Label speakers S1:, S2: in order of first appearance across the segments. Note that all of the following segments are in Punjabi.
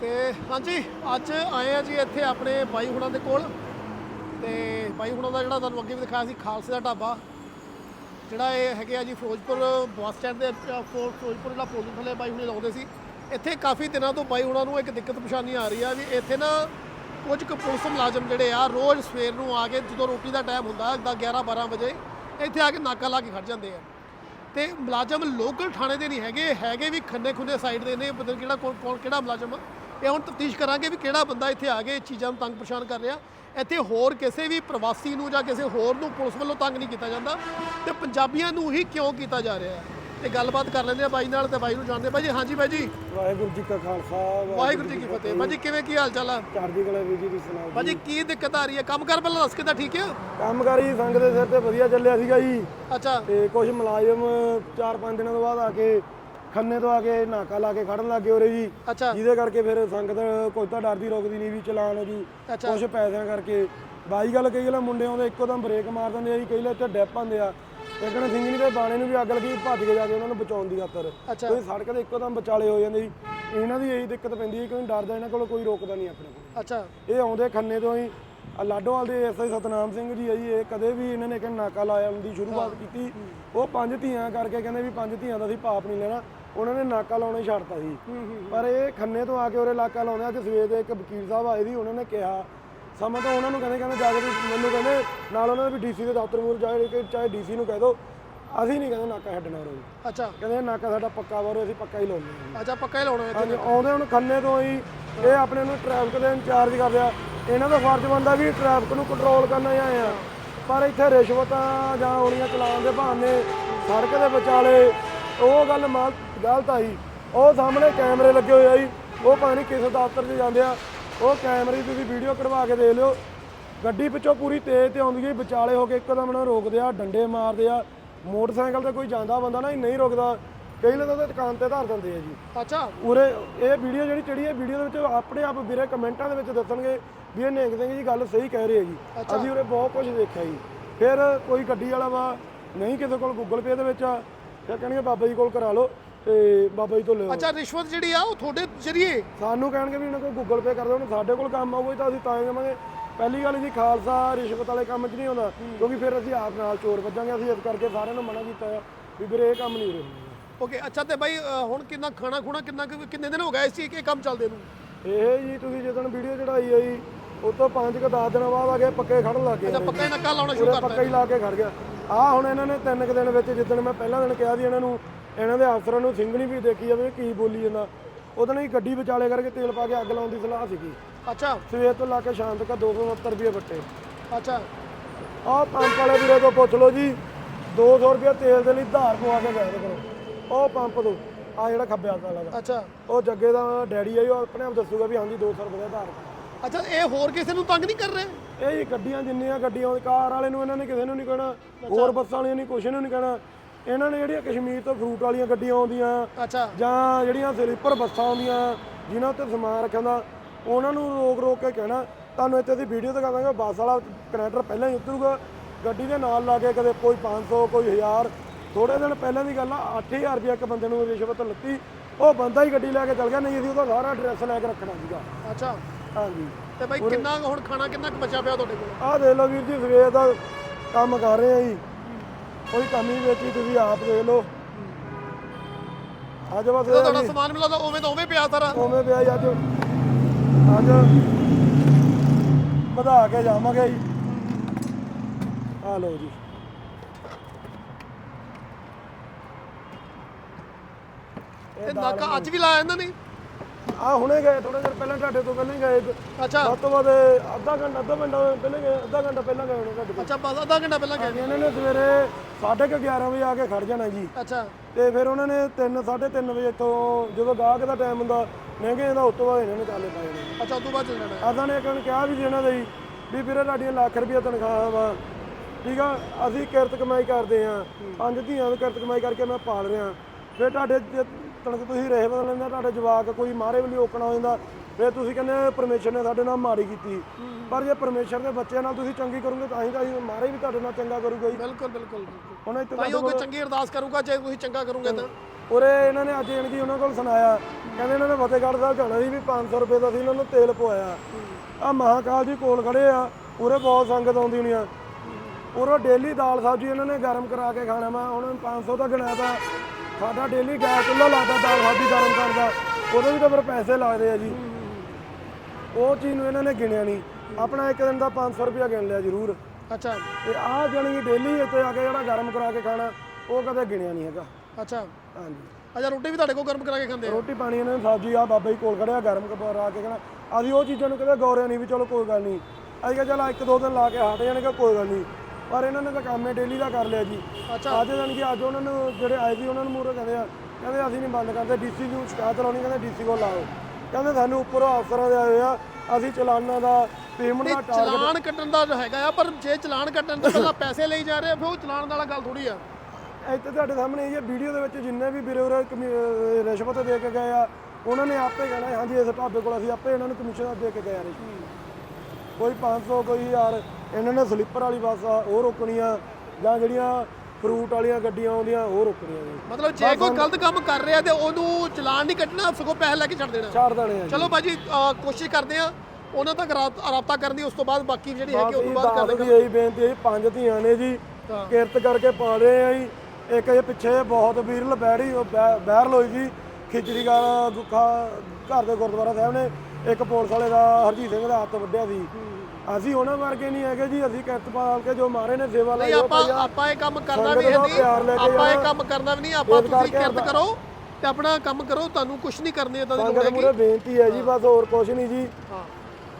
S1: ਤੇ ਹਾਂਜੀ ਅੱਜ ਆਏ ਆ ਜੀ ਇੱਥੇ ਆਪਣੇ ਬਾਈ ਹੁਣਾਂ ਦੇ ਕੋਲ। ਤੇ ਬਾਈ ਹੁਣਾਂ ਦਾ ਜਿਹੜਾ ਤੁਹਾਨੂੰ ਅੱਗੇ ਵੀ ਦਿਖਾਇਆ ਸੀ ਖਾਲਸੇ ਦਾ ਢਾਬਾ। ਜਿਹੜਾ ਇਹ ਹੈਗੇ ਆ ਜੀ ਫਿਰੋਜ਼ਪੁਰ ਬੱਸ ਸਟੈਂਡ ਦੇ ਅ, ਫਿਰੋਜ਼ਪੁਰ ਜਿਹੜਾ ਪੁਲ ਥੱਲੇ ਬਾਈ ਹੁਣੇ ਲਾਉਂਦੇ ਸੀ। ਇੱਥੇ ਕਾਫੀ ਦਿਨਾਂ ਤੋਂ ਬਾਈ ਹੁਣਾਂ ਨੂੰ ਇੱਕ ਦਿੱਕਤ ਪਰੇਸ਼ਾਨੀ ਆ ਰਹੀ ਆ ਵੀ ਇੱਥੇ ਨਾ ਕੁਝ ਕੁ ਪੁਲਿਸ ਮੁਲਾਜ਼ਮ ਜਿਹੜੇ ਆ ਰੋਜ਼ ਸਵੇਰ ਨੂੰ ਆ ਕੇ ਜਦੋਂ ਰੋਟੀ ਦਾ ਟਾਈਮ ਹੁੰਦਾ ਦਾ 11 12 ਵਜੇ ਇੱਥੇ ਆ ਕੇ ਨਾਕਾ ਲਾ ਕੇ ਖੜ ਜਾਂਦੇ ਆ। ਤੇ ਮੁਲਾਜ਼ਮ ਲੋਕਲ ਥਾਣੇ ਦੇ ਨਹੀਂ ਹੈਗੇ ਹੈਗੇ ਵੀ ਖੰਨੇ ਖੁੰਨੇ ਸਾਈਡ ਦੇ ਨੇ, ਪਤਾ ਕਿਹੜਾ ਕੌਣ ਕੌਣ, ਕਿਹੜਾ ਮੁਲਾਜ਼ਮ ਆ। ਇਹ ਹੁਣ ਤਫਤੀਸ਼ ਕਰਾਂਗੇ ਵੀ ਕਿਹੜਾ ਬੰਦਾ ਇੱਥੇ ਆ ਕੇ ਇਹ ਚੀਜ਼ਾਂ ਨੂੰ ਤੰਗ ਪਰੇਸ਼ਾਨ ਕਰ ਰਿਹਾ ਇੱਥੇ ਹੋਰ ਕਿਸੇ ਵੀ ਪ੍ਰਵਾਸੀ ਨੂੰ ਜਾਂ ਕਿਸੇ ਹੋਰ ਨੂੰ ਪੁਲਿਸ ਵੱਲੋਂ ਤੰਗ ਨਹੀਂ ਕੀਤਾ ਜਾਂਦਾ ਤੇ ਪੰਜਾਬੀਆਂ ਨੂੰ ਹੀ ਕਿਉਂ ਕੀਤਾ ਜਾ ਰਿਹਾ ਹੈ ਤੇ ਗੱਲਬਾਤ ਕਰ ਲੈਂਦੇ ਆ ਬਾਈ ਨਾਲ ਤੇ ਬਾਈ ਨੂੰ ਜਾਣਦੇ ਬਾਈ ਜੀ ਹਾਂਜੀ ਬਾਈ ਜੀ।
S2: ਵਾਹਿਗੁਰੂ ਜੀ ਕਾ ਖਾਲਸਾ
S1: ਵਾਹਿਗੁਰੂ ਜੀ ਕੀ ਫਤਿਹ। ਬਾਈ ਜੀ ਕਿਵੇਂ ਕੀ ਹਾਲ ਚਾਲ ਆ?
S2: ਚੜ੍ਹਦੀ ਕਲਾ ਵੀਰ ਜੀ ਦੀ ਸੁਣਾਓ
S1: ਬਾਈ ਜੀ ਕੀ ਦਿੱਕਤ ਆ ਰਹੀ ਹੈ? ਕੰਮ ਕਰ ਪਹਿਲਾਂ ਦੱਸ ਕਿੱਦਾਂ ਠੀਕ ਹੈ?
S2: ਕੰਮਕਾਰੀ ਸੰਗ ਦੇ ਸਿਰ ਤੇ ਵਧੀਆ ਚੱਲਿਆ ਸੀਗਾ ਜੀ।
S1: ਅੱਛਾ।
S2: ਤੇ ਕੁਝ ਮੁਲਾਜ਼ਮ 4-5 ਦਿਨਾਂ ਤੋਂ ਬਾਅਦ ਆ ਕੇ ਖੰਨੇ ਤੋਂ ਆ ਕੇ ਨਾਕਾ ਲਾ ਕੇ ਖੜਨ ਲੱਗੇ ਉਰੇ ਜੀ।
S1: ਅੱਛਾ।
S2: ਜਿਹਦੇ ਕਰਕੇ ਫਿਰ ਸੰਗਤ ਕੋਈ ਤਾਂ ਡਰਦੀ ਰੁਕਦੀ ਨਹੀਂ ਵੀ ਚਲਾਨ ਜੀ।
S1: ਅੱਛਾ।
S2: ਕੁਝ ਪੈਸਿਆਂ ਕਰਕੇ। ਬਾਈ ਗੱਲ ਕਈ ਗੱਲ ਮੁੰਡੇ ਆਉਂਦੇ ਇੱਕੋ ਦਮ ਬ੍ਰੇਕ ਮਾਰ ਦਿੰਦੇ ਆ ਜੀ ਕਈ ਲੈ ਤੇ ਡੈਪ ਆਉਂਦੇ ਆ। ਇਕਣ ਸਿੰਘਣੀ ਦੇ ਬਾਣੇ ਨੂੰ ਵੀ ਅੱਗ ਲੱਗੀ ਭੱਜ ਕੇ ਜਾ ਕੇ ਉਹਨਾਂ ਨੂੰ ਬਚਾਉਣ ਦੀ ਖਾਤਰ।
S1: ਅੱਛਾ।
S2: ਕੋਈ ਸੜਕ ਦੇ ਇੱਕੋ ਦਮ ਵਿਚਾਲੇ ਹੋ ਜਾਂਦੇ ਜੀ। ਇਹਨਾਂ ਦੀ ਇਹੀ ਦਿੱਕਤ ਪੈਂਦੀ ਹੈ ਕਿਉਂਕਿ ਡਰਦਾ ਇਹਨਾਂ ਕੋਲ ਕੋਈ ਰੋਕਦਾ ਨਹੀਂ ਆਪਣੇ ਕੋਲ।
S1: ਅੱਛਾ।
S2: ਇਹ ਆਉਂਦੇ ਖੰਨੇ ਤੋਂ ਹੀ ਆਹ ਲਾਡੋਵਾਲ ਦੇ ਐਸਆਈ ਸਤਨਾਮ ਸਿੰਘ ਜੀ ਆ ਜੀ ਇਹ ਕਦੇ ਵੀ ਇਹਨਾਂ ਨੇ ਕਿ ਨਾਕਾ ਲਾਇਆ ਦੀ ਸ਼ੁਰੂਆਤ ਕੀਤੀ। ਉਹ ਪੰਜ ਧੀਆਂ ਕਰਕੇ ਕਹਿੰਦੇ ਵੀ ਪੰਜ ਧੀਆਂ ਦਾ ਅਸੀਂ ਪਾਪ ਨਹੀਂ ਲੈਣਾ। ਉਹਨਾਂ ਨੇ ਨਾਕਾ ਲਾਉਣਾ ਹੀ ਛੱਡਤਾ ਸੀ ਪਰ ਇਹ ਖੰਨੇ ਤੋਂ ਆ ਕੇ ਉਰੇ ਨਾਕਾ ਲਾਉਂਦੇ ਅੱਜ ਸਵੇਰ ਦੇ ਇੱਕ ਵਕੀਲ ਸਾਹਿਬ ਆਏ ਸੀ ਉਹਨਾਂ ਨੇ ਕਿਹਾ ਸਮਾਂ ਤਾਂ ਉਹਨਾਂ ਨੂੰ ਕਹਿੰਦੇ ਕਹਿੰਦੇ ਜਾ ਕੇ ਵੀ ਮੈਨੂੰ ਕਹਿੰਦੇ ਨਾਲ ਉਹਨਾਂ ਨੇ ਵੀ ਡੀਸੀ ਦੇ ਦਫ਼ਤਰ ਮੂਰ ਜਾ ਕੇ ਚਾਹੇ ਡੀਸੀ ਨੂੰ ਕਹਿ ਦਿਓ ਅਸੀਂ ਨਹੀਂ ਕਹਿੰਦੇ ਨਾਕਾ ਛੱਡਣਾ ਉਰੇ
S1: ਅੱਛਾ।
S2: ਕਹਿੰਦੇ ਨਾਕਾ ਸਾਡਾ ਪੱਕਾ ਵਾ ਉਰੇ ਅਸੀਂ ਪੱਕਾ ਹੀ ਲਾਉਂਦੇ ਹਾਂ।
S1: ਅੱਛਾ ਪੱਕਾ ਹੀ ਲਾਉਣਾ ਇੱਥੇ
S2: ਹਾਂਜੀ ਆਉਂਦੇ ਹੁਣ ਖੰਨੇ ਤੋਂ ਹੀ ਇਹ ਆਪਣੇ ਨੂੰ ਟ੍ਰੈਫਿਕ ਦੇ ਇੰਚਾਰਜ ਕਰਦੇ ਆ ਇਹਨਾਂ ਦਾ ਫਰਜ਼ ਬਣਦਾ ਵੀ ਟ੍ਰੈਫਿਕ ਨੂੰ ਕੰਟਰੋਲ ਕਰਨਾ ਹੀ ਆਏ ਆ ਪਰ ਇੱਥੇ ਰਿਸ਼ਵਤਾਂ ਜਾਂ ਆਉਣੀਆਂ ਚਲਾਉਣ ਦੇ ਬਹਾਨੇ ਸੜਕ ਦੇ ਵਿਚਾਲੇ ਉਹ ਗੱਲ ਮਾਲ ਗਲਤ ਆਈ। ਉਹ ਸਾਹਮਣੇ ਕੈਮਰੇ ਲੱਗੇ ਹੋਏ ਆ ਜੀ। ਉਹ ਨਹੀਂ ਕਿਸ ਦਫ਼ਤਰ 'ਚ ਜਾਂਦੇ ਆ। ਉਹ ਕੈਮਰੇ ਦੀ ਤੁਸੀਂ ਵੀਡੀਓ ਕਢਵਾ ਕੇ ਦੇਖ ਲਿਓ। ਗੱਡੀ ਪਿੱਛੋਂ ਪੂਰੀ ਤੇਜ਼ ਤੇ ਆਉਂਦੀ ਹੈ ਵਿਚਾਲੇ ਹੋ ਕੇ ਇੱਕਦਮ ਨਾਲ ਰੋਕਦੇ ਆ ਡੰਡੇ ਮਾਰਦੇ ਆ। ਮੋਟਰਸਾਈਕਲ ਤੇ ਕੋਈ ਜਾਂਦਾ ਬੰਦਾ ਨਾ ਇਹ ਨਹੀਂ ਰੁਕਦਾ। ਕਈ ਲੋਕ ਉਹਦੇ ਦੁਕਾਨ ਤੇ ਧਰ ਦਿੰਦੇ ਆ ਜੀ।
S1: ਅੱਛਾ।
S2: ਉਰੇ ਇਹ ਵੀਡੀਓ ਜਿਹੜੀ ਚੜੀ ਹੈ ਵੀਡੀਓ ਦੇ ਵਿੱਚ ਆਪਣੇ ਆਪ ਵੀਰੇ ਕਮੈਂਟਾਂ ਦੇ ਵਿੱਚ ਦੱਸਣਗੇ ਵੀ ਇਹ ਨਿਹੰਗ ਸਿੰਘ ਜੀ ਗੱਲ ਸਹੀ ਕਹਿ ਰਹੇ ਆ ਜੀ। ਅਸੀਂ ਉਰੇ ਬਹੁਤ ਕੁਝ ਦੇਖਿਆ ਜੀ। ਫਿਰ ਕੋਈ ਗੱਡੀ ਵਾਲਾ ਵਾ ਨਹੀਂ ਕਿਸੇ ਕੋਲ ਗੂਗਲ ਪੇ ਦੇ ਵਿੱਚ ਆ ਫਿਰ ਕਹਿਣਗੇ ਬਾਬਾ ਜੀ ਕੋਲ ਕਰਾ ਲਓ। ਤੇ ਬਾਬਾ ਜੀ ਤੋਂ ਲਿਓ।
S1: ਅੱਛਾ ਰਿਸ਼ਵਤ ਜਿਹੜੀ ਆ ਉਹ ਤੁਹਾਡੇ ਜਰੀਏ?
S2: ਸਾਨੂੰ ਕਹਿਣਗੇ ਵੀ ਇਹਨਾਂ ਕੋਲ ਗੂਗਲ ਪੇ ਕਰ ਦਿਓ ਹੁਣ ਸਾਡੇ ਕੋਲ ਕੰਮ ਆਊਗਾ ਤਾਂ ਅਸੀਂ ਤਾਂ ਹੀ ਦੇਵਾਂਗੇ। ਪਹਿਲੀ ਗੱਲ ਜੀ ਖਾਲਸਾ ਰਿਸ਼ਵਤ ਵਾਲੇ ਕੰਮ 'ਚ ਨਹੀਂ ਆਉਂਦਾ ਕਿਉਂਕਿ ਫਿਰ ਅਸੀਂ ਆਪ ਨਾਲ ਚੋਰ ਵੱਜਾਂਗੇ ਅਸੀਂ ਇਸ ਕਰਕੇ ਸਾਰਿਆਂ ਨੂੰ ਮਨਾ ਕੀਤਾ ਆ ਵੀ ਵੀਰੇ ਇਹ ਕੰਮ ਨਹੀਂ ਹੋਣਾ
S1: ਓਕੇ ਅੱਛਾ ਤੇ ਬਾਈ ਅ, ਹੁਣ ਕਿੰਨਾ ਖਾਣਾ ਖੁਣਾ ਕਿੰਨਾ ਕੁ- ਕਿੰਨੇ ਦਿਨ ਹੋ ਗਏ ਚੀਜ਼ ਕੇ ਕੰਮ ਚੱਲਦੇ ਨੂੰ?
S2: ਇਹ ਜੀ ਤੁਸੀਂ ਜਦੋਂ ਵੀਡੀਓ ਚੜਾਈ ਹੈ ਜੀ ਉਹ ਤੋਂ 5 ਕਿ 10 ਦਿਨਾਂ ਬਾਅਦ ਆ ਕੇ ਪੱਕੇ ਖੜਨ ਲੱਗ ਗਏ।
S1: ਅੱਛਾ ਪੱਕਾ ਹੀ ਨੱਕਾ ਲਾਉਣਾ ਸ਼ੁਰੂ
S2: ਪੂਰੇ
S1: ਕਰਤਾ
S2: ਪੱਕਾ ਹੀ ਲਾ ਕੇ ਖੜ ਗਿਆ। ਆ ਹੁਣ ਇਹਨਾਂ ਨੇ ਤਿੰਨ ਕੁ ਦਿਨ ਵਿੱਚ ਜਿੱਦਣ ਮੈਂ ਪਹਿਲਾਂ ਦਿਨ ਕਿਹਾ ਸੀ ਇਹਨਾਂ ਨੂੰ ਇਹਨਾਂ ਦੇ ਅਫਸਰਾਂ ਨੂੰ ਸਿੰਘਣੀ ਵੀ ਦੇਖੀ ਜਾਵੇ ਕੀ ਬੋਲੀ ਜਾਂਦਾ। ਉਹਦੇ ਨਾਲ ਹੀ ਗੱਡੀ ਵਿਚਾਲੇ ਕਰਕੇ ਤੇਲ ਪਾ ਕੇ ਅੱਗ ਲਾਉਣ ਦੀ ਸਲਾਹ ਸੀਗੀ।
S1: ਅੱਛਾ।
S2: ਸਵੇਰ ਤੋਂ ਲਾ ਕੇ ਸ਼ਾਮ ਤੱਕ 270 ਰੁਪਏ ਬੱਟੇ
S1: ਅੱਛਾ।
S2: ਆਹ ਪੰਪ ਵਾਲੇ ਵੀਰੇ ਤੋਂ ਪੁੱਛ ਲਓ ਜੀ 200 ਰੁਪਏ ਤੇਲ ਦੇ ਲਈ ਧਾਰ ਪਵਾ ਕੇ ਗਏ ਕਰੋ ਉਹ ਪੰਪ ਤੋਂ ਆ ਜਿਹੜਾ ਖੱਬੇ ਹੱਥ ਵਾਲਾ।
S1: ਅੱਛਾ।
S2: ਉਹ ਜੱਗੇ ਦਾ ਡੈਡੀ ਆ ਜੀ ਉਹ ਆਪਣੇ ਆਪ ਦੱਸੂਗਾ ਵੀ ਹਾਂਜੀ 200 ਰੁਪਏ ਦਾ ਧਾਰ।
S1: ਅੱਛਾ ਇਹ ਹੋਰ ਕਿਸੇ ਨੂੰ ਤੰਗ ਨਹੀਂ ਕਰ ਰਹੇ?
S2: ਇਹ ਜੀ ਗੱਡੀਆਂ ਜਿੰਨੀਆਂ ਗੱਡੀਆਂ ਕਾਰ ਵਾਲੇ ਨੂੰ ਇਹਨਾਂ ਨੇ ਕਿਸੇ ਨੂੰ ਨਹੀਂ ਕਹਿਣਾ ਹੋਰ ਬੱਸਾਂ ਵਾਲਿਆਂ ਨੂੰ ਕੁਛ ਨੂੰ ਨਹੀਂ ਕਹਿਣਾ। ਇਹਨਾਂ ਨੇ ਜਿਹੜੀਆਂ ਕਸ਼ਮੀਰ ਤੋਂ ਫਰੂਟ ਵਾਲੀਆਂ ਗੱਡੀਆਂ ਆਉਂਦੀਆਂ
S1: ਅੱਛਾ।
S2: ਜਾਂ ਜਿਹੜੀਆਂ ਸਲੀਪਰ ਬੱਸਾਂ ਆਉਂਦੀਆਂ ਜਿਨ੍ਹਾਂ ਉੱਤੇ ਸਮਾਨ ਰੱਖਿਆ ਹੁੰਦਾ ਉਹਨਾਂ ਨੂੰ ਰੋਕ ਰੋਕ ਕੇ ਕਹਿਣਾ ਤੁਹਾਨੂੰ ਇੱਥੇ ਦੀ ਵੀਡੀਓ ਦਿਖਾ ਦਾਂਗੇ ਬੱਸ ਵਾਲਾ ਕਨੈਕਟਰ ਪਹਿਲਾਂ ਹੀ ਉਤਰੂਗਾ ਗੱਡੀ ਦੇ ਨਾਲ ਲਾ ਕੇ ਕਦੇ ਕੋਈ 500 ਕੋਈ 1000 ਥੋੜੇ ਦਿਨ ਪਹਿਲਾਂ ਦੀ ਗੱਲ ਆ 8000 ਰੁਪਏ ਇੱਕ ਬੰਦੇ ਨੂੰ ਰਿਸ਼ਵਤ ਲੱਤੀ ਉਹ ਬੰਦਾ ਹੀ ਗੱਡੀ ਲੈ ਕੇ ਚਲ ਗਿਆ ਨਹੀਂ ਅਸੀਂ ਉਹਦਾ ਸਾਰਾ ਐਡਰੈਸ ਲੈ ਕੇ ਰੱਖਣਾ ਸੀਗਾ।
S1: ਅੱਛਾ।
S2: ਹਾਂਜੀ।
S1: ਤੇ ਬਾਈ ਕਿੰਨਾ ਹੁਣ ਖਾਣਾ ਕਿੰਨਾ ਕੁ ਬਚਿਆ ਪਿਆ ਤੁਹਾਡੇ ਕੋਲ?
S2: ਆਹ ਦੇਖ ਲਓ ਵੀਰ ਜੀ ਸਵੇਰ ਦਾ ਕੰਮ ਕਰ ਰਹੇ ਆ ਜੀ। ਕੋਈ ਕਮੀ ਵਿੱਚ ਹੀ ਤੁਸੀਂ ਆਪ ਦੇਖ ਲਓ। ਅੱਜ ਬਸ
S1: ਜਦੋਂ ਤੁਹਾਡਾ ਸਮਾਨ ਮਿਲਦਾ ਉਵੇਂ ਤਾਂ ਉਵੇਂ ਪਿਆ ਸਾਰਾ।
S2: ਉਵੇਂ ਪਿਆ ਅੱਜ ਅੱਜ ਵਧਾ ਕੇ ਜਾਵਾਂਗੇ ਜੀ। ਆ ਲਓ ਜੀ।
S1: ਤੇ ਨਾਕਾ ਅੱਜ ਵੀ ਲਾਇਆ ਇਹਨਾਂ ਨੇ?
S2: ਆ ਹੁਣੇ ਗਏ ਥੋੜੇ ਦਿਨ ਪਹਿਲਾਂ ਤੁਹਾਡੇ ਤੋਂ ਪਹਿਲਾਂ ਹੀ ਗਏ
S1: ਅੱਛਾ।
S2: ਵੱਧ ਤੋਂ ਵੱਧ ਅੱਧਾ ਘੰਟਾ ਅੱਧਾ ਘੰਟਾ ਪਹਿਲਾਂ ਗਏ ਅੱਧਾ ਘੰਟਾ ਪਹਿਲਾਂ ਗਏ ਹੋਣੇ ਤੁਹਾਡੇ
S1: ਅੱਛਾ ਬਸ ਅੱਧਾ ਘੰਟਾ ਪਹਿਲਾਂ ਗਏ
S2: ਇਹਨਾਂ ਨੇ ਸਵੇਰੇ 11:30 ਵਜੇ ਆ ਕੇ ਖੜ ਜਾਣਾ ਜੀ।
S1: ਅੱਛਾ।
S2: ਤੇ ਫਿਰ ਉਹਨਾਂ ਨੇ 3 3:30 ਵਜੇ ਤੋਂ ਜਦੋਂ ਗਾਹਕ ਦਾ ਟਾਈਮ ਹੁੰਦਾ ਮਹਿੰਗੇ ਦਾ ਉਸ ਤੋਂ ਬਾਅਦ ਇਹਨਾਂ ਨੇ ਚਾਲੇ ਪਾਏ ਨੇ
S1: ਅੱਛਾ ਉਦੋਂ ਬਾਅਦ ਚੱਲ ਜਾਣਾ
S2: ਆਦਾ ਨੇ ਇੱਕ ਨੂੰ ਕਿਹਾ ਵੀ ਜੀ ਇਹਨਾਂ ਦੇ ਜੀ ਵੀ ਵੀਰੇ ਤੁਹਾਡੀਆਂ ਲੱਖ ਰੁਪਏ ਤਨਖਾਹ ਵਾ। ਠੀਕ ਆ ਅਸੀਂ ਕਿਰਤ ਕਮਾਈ ਕਰਦੇ ਆ ਪੰਜ ਧੀਆਂ ਨੂੰ ਕਿਰਤ ਕਮਾਈ ਕਰਕੇ ਮੈਂ ਪਾਲ ਰਿਹਾ। ਫਿਰ ਤੁਹਾਡੇ ਤਨਖ ਤੁਸੀਂ ਰਹੇ ਬਦਲ ਲੈਂਦੇ ਤੁਹਾਡੇ ਜਵਾਕ ਕੋਈ ਮਾਰੇ ਵਲੀ ਓਕਣਾ ਹੋ ਜਾਂਦਾ ਫੇਰ ਤੁਸੀਂ ਕਹਿੰਦੇ ਪਰਮੇਸ਼ਰ ਨੇ ਸਾਡੇ ਨਾਲ ਮਾੜੀ ਕੀਤੀ। ਪਰ ਜੇ ਪਰਮੇਸ਼ਰ ਦੇ ਬੱਚੇ ਨਾਲ ਤੁਸੀਂ ਚੰਗੀ ਕਰੋਗੇ ਤਾਂ ਹੀ ਤਾਂ ਹੀ ਮਾਰੇ ਵੀ ਤੁਹਾਡੇ ਨਾਲ ਚੰਗਾ ਕਰੂਗਾ ਜੀ।
S1: ਬਿਲਕੁਲ ਬਿਲਕੁਲ
S2: ਹੁਣ ਇੱਥੇ
S1: ਉਹ ਕੋਈ ਚੰਗੀ ਅਰਦਾਸ ਕਰੂਗਾ ਜੇ ਤੁਸੀਂ ਚੰਗਾ ਕਰੋਗੇ ਤਾਂ।
S2: ਉਰੇ ਇਹਨਾਂ ਨੇ ਅੱਜ ਜਾਣੀ ਕਿ ਉਹਨਾਂ ਕੋਲ ਸੁਣਾਇਆ ਕਹਿੰਦੇ ਇਹਨਾਂ ਨੇ ਫਤਿਹਗੜ੍ਹ ਸਾਹਿਬ ਜਾਣਾ ਸੀ ਵੀ 500 ਰੁਪਏ ਦਾ ਸੀ ਇਹਨਾਂ ਨੂੰ ਤੇਲ ਪਵਾਇਆ। ਆ ਮਹਾਕਾਲ ਜੀ ਕੋਲ ਖੜੇ ਆ ਉਰੇ ਬਹੁਤ ਸੰਗਤ ਆਉਂਦੀ ਹੋਣੀ ਆ। ਉਰੇ ਡੇਲੀ ਦਾਲ ਸਬਜ਼ੀ ਇਹਨਾਂ ਨੇ ਗਰਮ ਕਰਾ ਕੇ ਖਾਣਾ ਵਾ ਹੁਣ 500 ਦਾ ਗਿਣਿਆ ਤਾਂ ਸਾਡਾ ਡੇਲੀ ਗੈਸ ਚੁੱਲ੍ਹਾ ਲਾਦਾ ਦਾਲ ਸਬਜ਼ੀ ਗਰਮ ਕਰਦਾ ਉਹਦੇ ਵੀ ਤਾਂ ਫਿਰ ਪੈਸੇ ਲੱਗਦੇ ਆ ਜੀ। ਉਹ ਚੀਜ਼ ਨੂੰ ਇਹਨਾਂ ਨੇ ਗਿਣਿਆ ਨਹੀਂ। ਆਪਣਾ ਇੱਕ ਦਿਨ ਦਾ 500 ਰੁਪਇਆ ਗਿਣ ਲਿਆ ਜ਼ਰੂਰ।
S1: ਅੱਛਾ।
S2: ਤੇ ਆਹ ਜਾਣੀ ਕਿ ਡੇਲੀ ਇੱਥੇ ਆ ਕੇ ਜਿਹੜਾ ਗਰਮ ਕਰਾ ਕੇ ਖਾਣਾ ਉਹ ਕਦੇ ਗਿਣਿਆ ਨਹੀਂ ਹੈਗਾ।
S1: ਅੱਛਾ।
S2: ਹਾਂਜੀ।
S1: ਅੱਛਾ ਰੋਟੀ ਵੀ ਤੁਹਾਡੇ ਕੋਲ ਗਰਮ ਕਰਾ ਕੇ ਖਾਂਦੇ ਆ?
S2: ਰੋਟੀ ਪਾਣੀ ਇਹਨਾਂ ਨੇ ਸਬਜ਼ੀ ਆ ਬਾਬਾ ਜੀ ਕੋਲ ਖੜਿਆ ਗਰਮ ਕਰਾ ਕੇ ਕਹਿਣਾ ਅਸੀਂ ਉਹ ਚੀਜ਼ਾਂ ਨੂੰ ਕਦੇ ਗੌਰਿਆ ਨਹੀਂ ਵੀ ਚਲੋ ਕੋਈ ਗੱਲ ਨਹੀਂ। ਅਸੀਂ ਕਿਹਾ ਚੱਲ ਇੱਕ ਦੋ ਦਿਨ ਲਾ ਕੇ ਹਟ ਜਾਣਗੇ ਕੋਈ ਗੱਲ ਨਹੀਂ। ਪਰ ਇਹਨਾਂ ਨੇ ਤਾਂ ਕੰਮ ਹੀ ਡੇਲੀ ਦਾ ਕਰ ਲਿਆ ਜੀ।
S1: ਅੱਛਾ।
S2: ਅੱਜ ਜਾਣੀ ਕਿ ਅੱਜ ਉਹਨਾਂ ਨੂੰ ਜਿਹੜੇ ਆਏ ਸੀ ਉਹਨਾਂ ਨੂੰ ਮੂਹਰੇ ਕਹਿੰਦੇ ਆ ਕਹਿੰਦੇ ਅਸੀਂ ਨਹੀਂ ਬੰਦ ਕਰਦੇ ਡੀਸੀ ਨੂੰ ਸ਼ਿਕਾਇਤ ਲਾਉਣੀ ਕਹਿੰਦੇ ਡੀਸੀ ਕੋਲ ਲਾਓ। ਕਹਿੰਦੇ ਸਾਨੂੰ ਉੱਪਰੋਂ ਅਫਸਰਾਂ ਦੇ ਆਏ ਹੋਏ ਆ ਅਸੀਂ ਚਲਾਨਾਂ ਦਾ ਪੇਮੈਂਟ ਦਾ ਟਾਰਗੇਟ
S1: ਚਲਾਨ ਕੱਟਣ ਦਾ ਹੈਗਾ ਆ ਪਰ ਜੇ ਚਲਾਨ ਕੱਟਣ ਤੋਂ ਪਹਿਲਾਂ ਪੈਸੇ ਲਈ ਜਾ ਰਹੇ ਫਿਰ ਉਹ ਚਲਾਨ ਵਾਲਾ ਗੱਲ ਥੋੜੀ ਆ।
S2: ਇੱਥੇ ਤੁਹਾਡੇ ਸਾਹਮਣੇ ਇਹ ਵੀਡੀਓ ਦੇ ਵਿੱਚ ਜਿੰਨੇ ਵੀ ਅਹ ਰਿਸ਼ਵਤ ਦੇ ਕੇ ਗਏ ਆ ਉਹਨਾਂ ਨੇ ਆਪੇ ਕਹਿਣਾ ਹਾਂਜੀ ਇਸ ਢਾਬੇ ਕੋਲ ਅਸੀਂ ਆਪੇ ਇਹਨਾਂ ਨੂੰ ਕਮਿਸ਼ਨ ਦੇ ਕੇ ਗਏ ਆ। ਕੋਈ 500 ਕੋਈ 1000 ਇਹਨਾਂ ਨੇ ਸਲੀਪਰ ਵਾਲੀ ਬੱਸ ਆ ਉਹ ਰੋਕਣੀ ਆ ਜਾਂ ਜਿਹੜੀਆਂ ਫਰੂਟ ਵਾਲੀਆਂ ਗੱਡੀਆਂ ਆਉਂਦੀਆਂ ਉਹ ਰੋਕਣੀਆਂ ਜੀ।
S1: ਮਤਲਬ ਜੇ ਕੋਈ ਗਲਤ ਕੰਮ ਕਰ ਰਿਹਾ ਤੇ ਉਹਨੂੰ ਚਲਾਨ ਨਹੀਂ ਕੱਟਣਾ ਸਗੋਂ ਪੈਸੇ ਲੈ ਕੇ ਛੱਡ ਦੇਣਾ।
S2: ਛੱਡ ਦੇਣੇ ਆ ਜੀ।
S1: ਚਲੋ ਭਾਜੀ ਕੋਸ਼ਿਸ਼ ਕਰਦੇ ਆ ਉਹਨਾਂ ਤੱਕ ਰਾਬ- ਰਾਬਤਾ ਕਰਨ ਦੀ ਉਸ ਤੋਂ ਬਾਅਦ ਬਾਕੀ ਜਿਹੜੀ ਹੈਗੀ ਉਹ ਤੋਂ ਬਾਅਦ
S2: ਦਾਦ
S1: ਕਰਦੇ
S2: ਦੀ ਇਹੀ ਬੇਨਤੀ ਹੈ ਜੀ, ਪੰਜ ਧੀਆਂ ਨੇ ਜੀ
S1: ਹਾਂ।
S2: ਕਿਰਤ ਕਰਕੇ ਪਾ ਰਹੇ ਆ ਜੀ। ਇੱਕ ਇਹ ਪਿੱਛੇ ਬਹੁਤ ਵੀਰਲ ਬੈੜੀ ਬਹਿਰਲ ਹੋਈ ਸੀ ਖਿਚੜੀ ਗਾਲ ਗੁੱਖਾ ਘਰ ਦੇ ਗੁਰਦੁਆਰਾ ਸਾਹਿਬ ਨੇ ਇੱਕ ਪੁਲਿਸ ਵਾਲੇ ਦਾ ਹਰਜੀਤ ਸਿੰਘ ਦਾ ਹੱਥ ਵੱਢਿਆ ਸੀ। ਅਸੀਂ ਉਹਨਾਂ ਵਰਗੇ ਨਹੀਂ ਹੈਗੇ ਜੀ ਅਸੀਂ ਕਿਰਤ ਪਾਲ ਕੇ ਜੋ ਮਾਰੇ ਨੇ ਸੇਵਾ ਲਈ
S1: ਨਹੀਂ
S2: ਉਹ
S1: ਆਪਾਂ
S2: ਭਾਈ।
S1: ਆਪਾਂ ਇਹ ਕੰਮ ਕਰਨਾ ਵੀ ਹੈ
S2: ਦਾ ਪਿਆਰ ਲੈ
S1: ਨਹੀਂ
S2: ਕੇ
S1: ਆਪਾਂ ਇਹ
S2: ਜਾਣਾ।
S1: ਕੰਮ ਕਰਨਾ ਵੀ ਨਹੀਂ ਆਪਾਂ
S2: ਇਸ
S1: ਤੁਸੀਂ
S2: ਕਰਕੇ
S1: ਕਿਰਤ ਕਰੋ ਤੇ ਆਪਣਾ ਕੰਮ ਕਰੋ ਤੁਹਾਨੂੰ ਕੁਝ ਨਹੀਂ ਕਰਨੀ ਇਦਾਂ ਦੀ ਲੋੜ
S2: ਸੰਗਤ
S1: ਹੈਗੀ।
S2: ਬੇਨਤੀ ਹੈ ਜੀ ਬਸ ਹੋਰ ਕੁਝ ਨਹੀਂ ਜੀ।
S1: ਹਾਂ।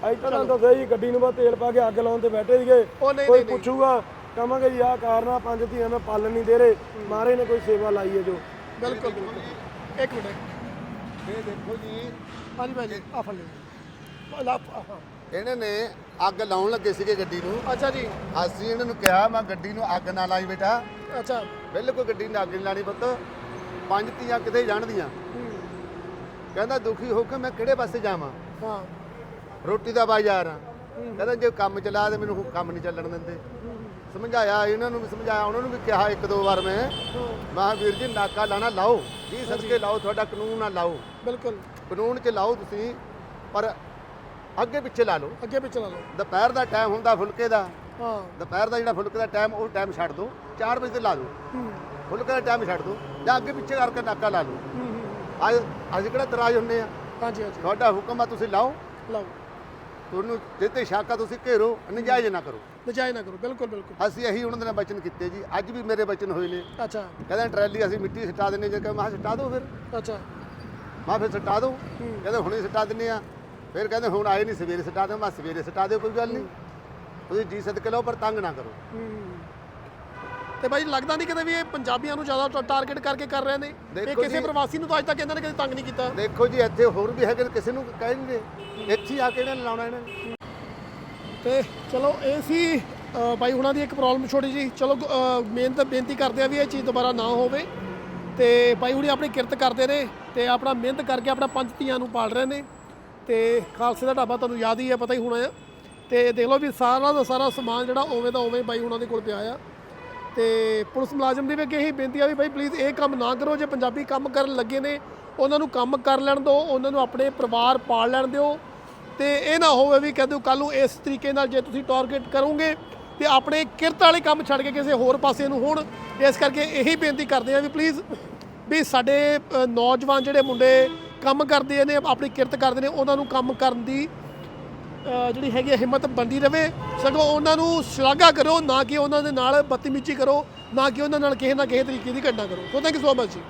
S2: ਇੱਥੇ ਤਾਂ ਦੱਸਿਆ ਜੀ ਗੱਡੀ ਨੂੰ ਬਸ ਤੇਲ ਪਾ ਕੇ ਅੱਗ ਲਾਉਣ ਤੇ ਬੈਠੇ ਸੀਗੇ।
S1: ਉਹ ਨਹੀਂ
S2: ਕੋਈ
S1: ਨਹੀਂ ਨਹੀਂ।
S2: ਪੁੱਛੂਗਾ ਕਹਾਂਗੇ ਜੀ ਆਹ ਕਾਰਨ ਆ ਪੰਜ ਧੀਆਂ ਮੈਂ ਪਾਲਣ ਨਹੀਂ ਦੇ ਰਹੇ। ਮਾਰੇ ਨੇ ਕੋਈ ਸੇਵਾ ਲਾਈ ਹੈ ਜੋ।
S1: ਬਿਲਕੁਲ ਬਿਲਕੁਲ। ਇੱਕ ਮਿੰਟ।
S3: ਇਹ ਦੇਖੋ ਜੀ
S1: ਹਾਂਜੀ ਭਾਜੀ ਆ ਫੜ ਲਿਓ। ਲਾ ਹਾਂ
S3: ਇਹਨਾਂ ਨੇ ਅੱਗ ਲਾਉਣ ਲੱਗੇ ਸੀਗੇ ਗੱਡੀ ਨੂੰ।
S1: ਅੱਛਾ ਜੀ।
S3: ਅਸੀਂ ਇਹਨਾਂ ਨੂੰ ਕਿਹਾ ਮੈਂ ਗੱਡੀ ਨੂੰ ਅੱਗ ਨਾ ਲਾਈ ਬੇਟਾ।
S1: ਅੱਛਾ।
S3: ਬਿਲਕੁਲ ਗੱਡੀ ਨੂੰ ਅੱਗ ਨਹੀਂ ਲਾਣੀ ਪੁੱਤ। ਪੰਜ ਧੀਆਂ ਕਿਤੇ ਜਾਣਦੀਆਂ। ਕਹਿੰਦਾ ਦੁਖੀ ਹੋ ਕੇ ਮੈਂ ਕਿਹੜੇ ਪਾਸੇ ਜਾਵਾਂ?
S1: ਹਾਂ।
S3: ਰੋਟੀ ਦਾ ਬਾਜ਼ਾਰ ਆ। ਕਹਿੰਦਾ ਜੇ ਕੰਮ ਚਲਾ ਤੇ ਮੈਨੂੰ ਕੰਮ ਨਹੀਂ ਚੱਲਣ ਦਿੰਦੇ। ਸਮਝਾਇਆ ਇਹਨਾਂ ਨੂੰ ਵੀ ਸਮਝਾਇਆ ਉਹਨਾਂ ਨੂੰ ਵੀ ਕਿਹਾ ਇੱਕ ਦੋ ਵਾਰ ਮੈਂ। ਮਹਾ ਵੀਰ ਜੀ ਨਾਕਾ ਲਾਣਾ ਲਾਓ। ਜੀ ਸਦਕੇ ਲਾਓ ਤੁਹਾਡਾ ਕਾਨੂੰਨ ਨਾ ਲਾਓ।
S1: ਬਿਲਕੁਲ।
S3: ਕਾਨੂੰਨ 'ਚ ਲਾਓ ਤੁਸੀਂ ਪਰ ਅੱਗੇ ਪਿੱਛੇ ਲਾ ਲਓ।
S1: ਅੱਗੇ ਪਿੱਛੇ ਲਾ ਲਓ।
S3: ਦੁਪਹਿਰ ਦਾ ਟਾਈਮ ਹੁੰਦਾ ਫੁਲਕੇ ਦਾ।
S1: ਹਾਂ।
S3: ਦੁਪਹਿਰ ਦਾ ਜਿਹੜਾ ਫੁਲਕੇ ਦਾ ਟਾਈਮ ਉਹ ਟਾਈਮ ਛੱਡ ਦਿਓ 4 ਵਜੇ ਤੇ ਲਾ ਦਿਓ
S1: ਹੂੰ।
S3: ਫੁਲਕੇ ਦਾ ਟਾਈਮ ਛੱਡ ਦਿਓ ਜਾਂ ਅੱਗੇ ਪਿੱਛੇ ਕਰਕੇ ਨਾਕਾ ਲਾ ਲਓ। ਅੱਜ ਅਸੀਂ ਕਿਹੜਾ ਤਰਾਜ ਹੁੰਨੇ ਆ?
S1: ਹਾਂਜੀ ਹਾਂਜੀ।
S3: ਤੁਹਾਡਾ ਹੁਕਮ ਆ ਤੁਸੀਂ ਲਾਓ।
S1: ਲਓ।
S3: ਤੁਹਾਨੂੰ ਜਿੱਤੇ ਸ਼ਾਕਾ ਤੁਸੀਂ ਘੇਰੋ ਨਜਾਇਜ਼ ਨਾ ਕਰੋ।
S1: ਨਜਾਇਜ਼ ਨਾ ਕਰੋ। ਬਿਲਕੁਲ ਬਿਲਕੁਲ।
S3: ਅਸੀਂ ਇਹੀ ਉਹਨਾਂ ਦੇ ਨਾਲ ਬਚਨ ਕੀਤੇ ਜੀ। ਅੱਜ ਵੀ ਮੇਰੇ ਬਚਨ ਹੋਏ ਨੇ।
S1: ਅੱਛਾ।
S3: ਕਹਿੰਦੇ ਟਰੈਲੀ ਅਸੀਂ ਮਿੱਟੀ ਸਟਾ ਦਿੰਨੇ ਜੇ ਕਿ ਮੈਂ ਕਿਹਾ ਸਟਾ ਦਿਓ ਫਿਰ।
S1: ਅੱਛਾ।
S3: ਮੈਂ ਫਿਰ ਸਟਾ ਦਿਓ ਕਹਿੰਦੇ ਹੁਣੇ ਸਟਾ ਦਿੰਨੇ ਆ ਫਿਰ ਕਹਿੰਦੇ ਹੁਣ ਆਏ ਨਹੀਂ ਸਵੇਰੇ ਸਟਾ ਦਿਓ ਮੈਂ ਸਵੇਰੇ ਸਟਾ ਦਿਓ ਕੋਈ ਗੱਲ ਨਹੀਂ। ਤੁਸੀਂ ਜੀ ਸਦਕੇ ਲਓ ਪਰ ਤੰਗ ਨਾ ਕਰੋ।
S1: ਤੇ ਭਾਈ ਲੱਗਦਾ ਨਹੀਂ ਕਿਤੇ ਵੀ ਇਹ ਪੰਜਾਬੀਆਂ ਨੂੰ ਜ਼ਿਆਦਾ ਟਾਰਗੇਟ ਕਰਕੇ ਕਰ ਰਹੇ ਨੇ? ਇਹ
S3: ਦੇਖੋ
S1: ਕਿਸੇ
S3: ਜੀ-
S1: ਪ੍ਰਵਾਸੀ ਨੂੰ ਤਾਂ ਅੱਜ ਤੱਕ ਇਹਨਾਂ ਨੇ ਕਦੇ ਤੰਗ ਨਹੀਂ ਕੀਤਾ।
S3: ਦੇਖੋ ਜੀ ਇੱਥੇ ਹੋਰ ਵੀ ਹੈਗੇ ਨੇ, ਕਿਸੇ ਨੂੰ ਕਹਿ ਨਹੀਂ ਰਹੇ ਇੱਥੇ ਹੀ ਆ ਕੇ ਇਹਨਾਂ ਨੇ ਲਾਉਣਾ ਇਹਨਾਂ ਨੇ।
S1: ਤੇ ਚਲੋ ਇਹ ਸੀ ਅ, ਬਾਈ ਹੁਣਾਂ ਦੀ ਇੱਕ ਪ੍ਰੋਬਲਮ ਛੋਟੀ ਜੀ ਚਲੋ ਅ, ਮਿਹਨਤ ਬੇਨਤੀ ਕਰਦੇ ਆ ਵੀ ਇਹ ਚੀਜ਼ ਦੁਬਾਰਾ ਨਾ ਹੋਵੇ। ਤੇ ਬਾਈ ਹੁਣੀ ਆਪਣੀ ਕਿਰਤ ਕਰਦੇ ਨੇ ਤੇ ਆਪਣਾ ਮਿਹਨਤ ਕਰਕੇ ਆਪਣਾ ਪੰਜ ਧੀਆਂ ਨੂੰ ਪਾਲ ਰਹੇ ਨੇ। ਤੇ ਖਾਲਸੇ ਦਾ ਢਾਬਾ ਤੁਹਾਨੂੰ ਯਾਦ ਹੀ ਹੈ, ਪਤਾ ਹੀ ਹੋਣਾ ਆ ਤੇ ਦੇਖ ਲਓ ਵੀ ਸਾਰਾ ਦਾ ਸਾਰਾ ਸਮਾਨ ਜਿਹੜਾ ਉਵੇਂ ਦਾ ਉਵੇਂ ਬਾਈ ਉਹਨਾਂ ਦੇ ਕੋਲ ਪਿਆ ਆ। ਤੇ ਪੁਲਿਸ ਮੁਲਾਜ਼ਮ ਦੀ ਵੀ ਅੱਗੇ ਇਹੀ ਬੇਨਤੀ ਆ ਵੀ ਭਾਈ ਪਲੀਜ਼ ਇਹ ਕੰਮ ਨਾ ਕਰੋ, ਜੇ ਪੰਜਾਬੀ ਕੰਮ ਕਰਨ ਲੱਗੇ ਨੇ, ਉਹਨਾਂ ਨੂੰ ਕੰਮ ਕਰ ਲੈਣ ਦਿਓ, ਉਹਨਾਂ ਨੂੰ ਆਪਣੇ ਪਰਿਵਾਰ ਪਾਲ ਲੈਣ ਦਿਓ। ਤੇ ਇਹ ਨਾ ਹੋਵੇ ਵੀ ਕਹਿੰਦੇ ਕੱਲ ਨੂੰ ਇਸ ਤਰੀਕੇ ਨਾਲ ਜੇ ਤੁਸੀਂ ਟਾਰਗੇਟ ਕਰੋਗੇ, ਤੇ ਆਪਣੇ ਕਿਰਤ ਵਾਲੇ ਕੰਮ ਛੱਡ ਕੇ ਕਿਸੇ ਹੋਰ ਪਾਸੇ ਨੂੰ ਹੋਣ, ਇਸ ਕਰਕੇ ਇਹੀ ਬੇਨਤੀ ਕਰਦੇ ਆ ਵੀ ਪਲੀਜ਼ ਵੀ ਸਾਡੇ ਨੌਜਵਾਨ ਜਿਹੜੇ ਮੁੰਡੇ ਕੰਮ ਕਰਦੇ ਨੇ, ਆਪਣੀ ਕਿਰਤ ਕਰਦੇ ਨੇ, ਉਹਨਾਂ ਨੂੰ ਕੰਮ ਕਰਨ ਦੀ ਜਿਹੜੀ ਹੈਗੀ ਆ ਹਿੰਮਤ ਬੰਦੀ ਰਵੇ। ਸਗੋਂ ਉਹਨਾਂ ਨੂੰ ਸ਼ਲਾਘਾ ਕਰੋ, ਨਾ ਕਿ ਉਹਨਾਂ ਦੇ ਨਾਲ ਬਦਤਮੀਜ਼ੀ ਕਰੋ, ਨਾ ਕਿ ਉਹਨਾਂ ਨਾਲ ਕਿਸੇ ਨਾ ਕਿਸੇ ਤਰੀਕੇ ਦੀ ਘਟਨਾ ਕਰੋ। So thank you so much ਜੀ।